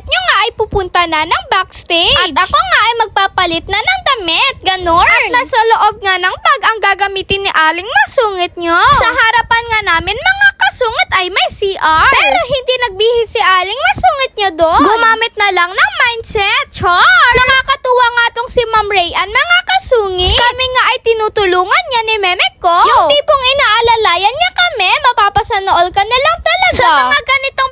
masungit nyo nga ay pupunta na ng backstage. At ako nga ay magpapalit na ng damit, ganon. At nasa loob nga ng bag ang gagamitin ni Aling masungit nyo. Sa harapan nga namin mga kasungit ay may CR. Pero hindi nagbihis si Aling masungit nyo doon. Gumamit na lang ng mindset, char. Nakakatuwa nga tong si Ma'am Rayan mga kasungit. Kami nga ay tinutulungan niya ni Memek ko. Yung tipong inaalalayan niya kami, mapapasanool ka na lang talaga. Sa mga ganitong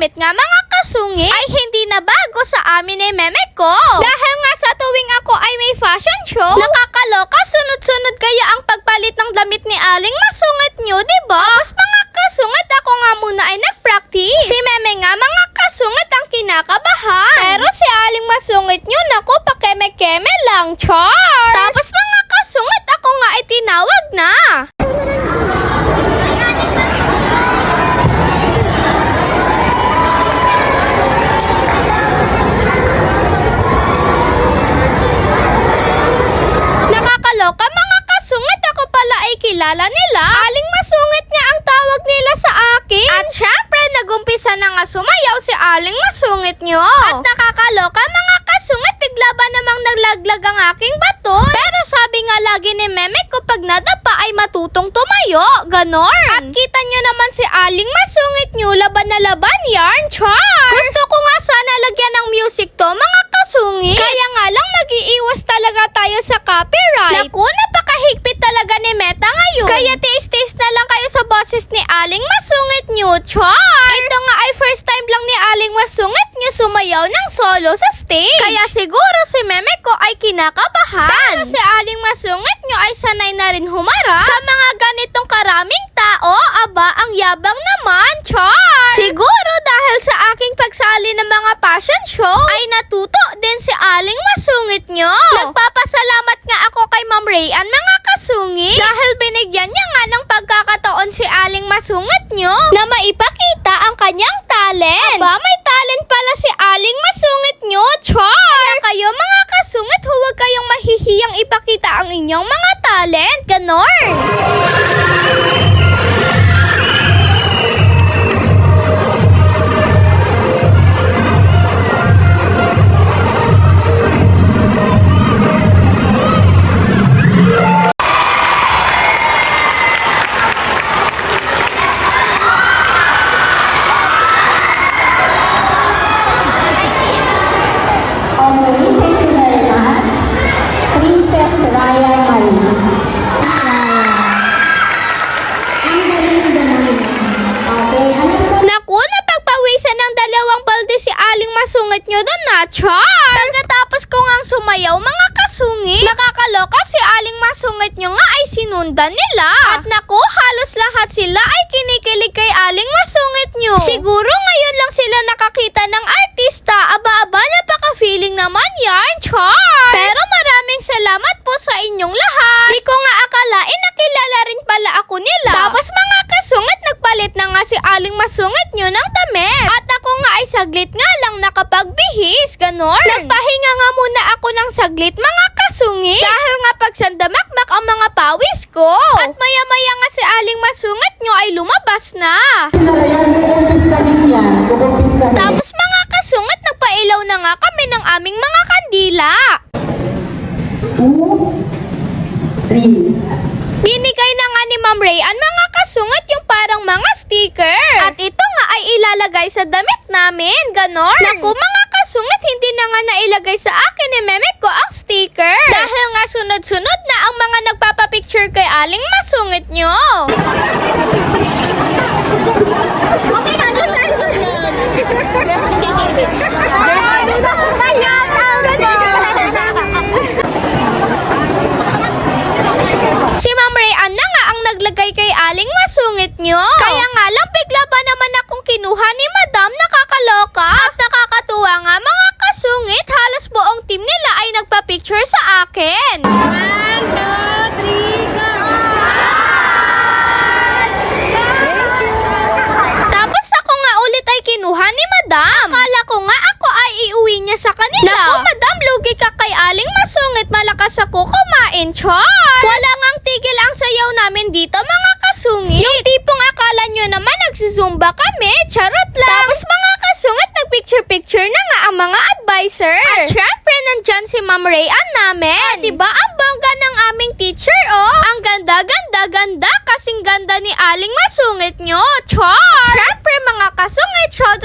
damit nga mga kasungit, ay hindi na bago sa amin ni Memek ko. Dahil nga sa tuwing ako ay may fashion show, nakakaloka sunod-sunod kaya ang pagpalit ng damit ni Aling masungit nyo, di ba? Tapos mga kasungit ako nga muna ay nag-practice. Si Meme nga mga kasungit ang kinakabahan. Pero si Aling masungit nyo, naku, pakeme-keme lang, char. Tapos mga kasungit ako nga ay tinawag na. Nakakaloka mga kasungit ako pala ay kilala nila. Aling masungit nga ang tawag nila sa akin. At syempre nagumpisa na nga sumayaw si Aling masungit nyo. At nakakaloka mga kasungit bigla ba namang naglaglag ang aking bato? Pero sabi nga lagi ni Meme ko pag nadapa ay matutong tumayo. Ganon. At kita nyo naman si Aling masungit nyo laban na laban yarn char. Gusto ko nga sana lagyan ng music to mga kasungit. Kaya nga lang nag-iiwas talaga tayo sa copyright. Naku, napakahigpit talaga ni Meta ngayon. Kaya tiis-tiis na lang kayo sa boses ni Aling Masungit nyo, char! Ito nga ay first time lang ni Aling Masungit nyo sumayaw ng solo sa stage. Kaya siguro si Meme ko ay kinakabahan. Pero si Aling Masungit nyo ay sanay na rin humarap sa mga ganitong karaming tao. Aba, ang yabang naman, char! Siguro dahil sa aking pagsali ng mga fashion show, ay natuto din si Aling Masungit nyo. Nagpapasalamat nga ako kay Ma'am Rayan mga kasungit. Dahil binigyan niya nga ng pagkakataon si Aling Masungit nyo na maipakita ang kanyang talent. Aba, may talent pala si Aling Masungit nyo, char! Kaya kayo mga kasungit, huwag kayong mahihiyang ipakita ang inyong mga talent. Ganon! Char! Pagkatapos ko ngang sumayaw, mga kasungit, nakakaloka si Aling Masungit nyo nga ay sinundan nila. At naku, halos lahat sila ay kinikilig kay Aling Masungit nyo. Siguro ngayon lang sila nakakita ng artista. Aba-aba, napaka-feeling naman yan, char! Pero maraming salamat po sa inyong lahat. Di ko nga akalain nakilala rin pala ako nila. Tapos mga kasungit, nagpalit na nga si Aling Masungit nyo ng damit. At ako nga ay saglit nga lang nakapagbihis, ganon. Nagpahinga nga muna ako ng saglit mga kasungit. Dahil nga pag sandamakmak ang mga pawis ko. At maya-maya nga si Aling Masungit nyo ay lumabas na. Tapos mga kasungit, nagpailaw na nga kami ng aming mga kandila. Two, three. Binigay na nga ni Ma'am Ray ang mga kasungit yung parang mga sticker. At ito nga ay ilalagay sa damit namin, ganon. Naku mga kasungit, hindi na nga nailagay sa akin ni Meme ko ang sticker. Dahil nga sunod-sunod na ang mga nagpapapicture kay Aling Masungit nyo. Si Ma'am Ray Ann na nga ang naglagay kay Aling Masungit nyo. Kaya nga lang bigla ba naman akong kinuha ni Madam nakakaloka? At nakakatuwa nga mga kasungit, halos buong team nila ay nagpa-picture sa akin. One, two, three, go! Tapos ako nga ulit ay kinuha ni Madam. Akala ko nga ako ay iuwi niya sa kanila. Naku, Madam, lugi ka kay Aling Masungit. Malakas ako kumain, char! Wala ngang tigil ang sayaw namin dito, mga kasungit. Yung tipong akala nyo naman nagsusumba kami, charot lang. Tapos mga kasungit, nagbigay Nagpa-picture-picture na nga ang mga advisor. At syempre, nandyan si Ma'am Rayan namin. Ah, diba? Ang bongga ng aming teacher, oh. Ang ganda, ganda, ganda. Kasing ganda ni Aling Masungit nyo. Char! Syempre, mga kasungit, shoutout